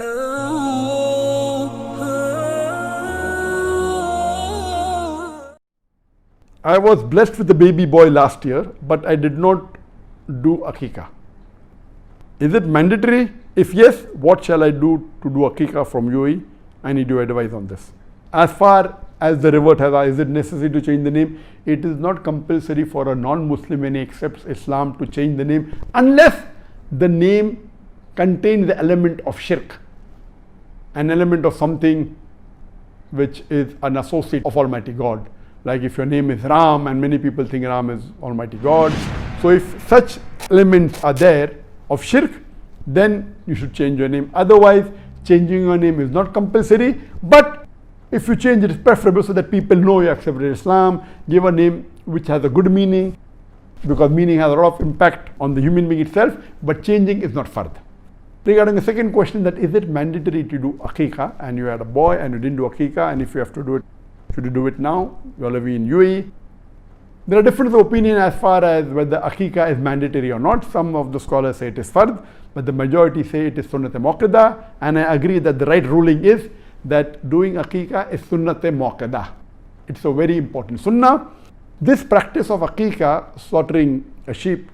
I was blessed with a baby boy last year, but I did not do akika. Is it mandatory? If yes, what shall I do to do akika from UAE? I need your advice on this. As far as the revert has, is it necessary to change the name? It is not compulsory for a non-Muslim when he accepts Islam to change the name unless the name contains the element of shirk, an element of something which is an associate of Almighty God. Like if your name is Ram and many people think Ram is Almighty God. So if such elements are there of shirk, then you should change your name. Otherwise, changing your name is not compulsory. But if you change it, it's preferable so that people know you accepted Islam. Give a name which has a good meaning, because meaning has a lot of impact on the human being itself. But changing is not fard. Regarding the second question, that is it mandatory to do akika, and you had a boy and you didn't do akika, and if you have to do it, should you do it now? You are living in UAE. There are different opinion as far as whether akika is mandatory or not. Some of the scholars say it is fard, but the majority say it is sunnat muakkada, and I agree that the right ruling is that doing akika is sunnat muakkada. It's a very important sunnah. This practice of akika, slaughtering a sheep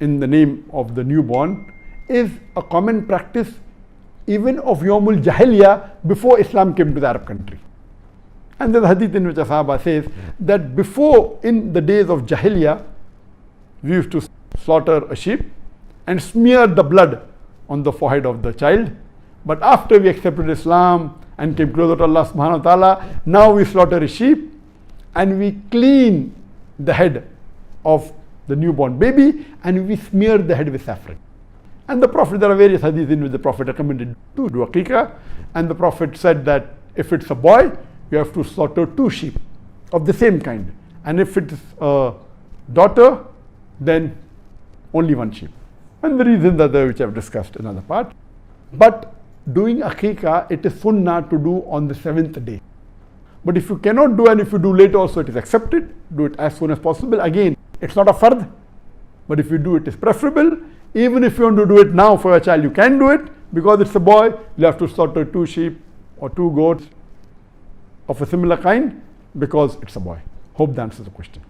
in the name of the newborn, is a common practice even of Yomul Jahiliyyah before Islam came to the Arab country. And there's a hadith in which a Sahaba says that before, in the days of Jahiliyyah, we used to slaughter a sheep and smear the blood on the forehead of the child. But after we accepted Islam and came closer to Allah subhanahu wa ta'ala, now we slaughter a sheep and we clean the head of the newborn baby and we smear the head with saffron. And the Prophet, there are various hadiths in which the Prophet recommended to do akika, and the Prophet said that if it's a boy, you have to slaughter two sheep of the same kind. And if it's a daughter, then only one sheep. And the reasons are there which I've discussed in another part. But doing akika, it is sunnah to do on the seventh day. But if you cannot do and if you do late also, it is accepted. Do it as soon as possible. Again, it's not a fard, but if you do it, is preferable. Even if you want to do it now for a child, you can do it because it's a boy. You have to slaughter two sheep or two goats of a similar kind because it's a boy. Hope that answers the question.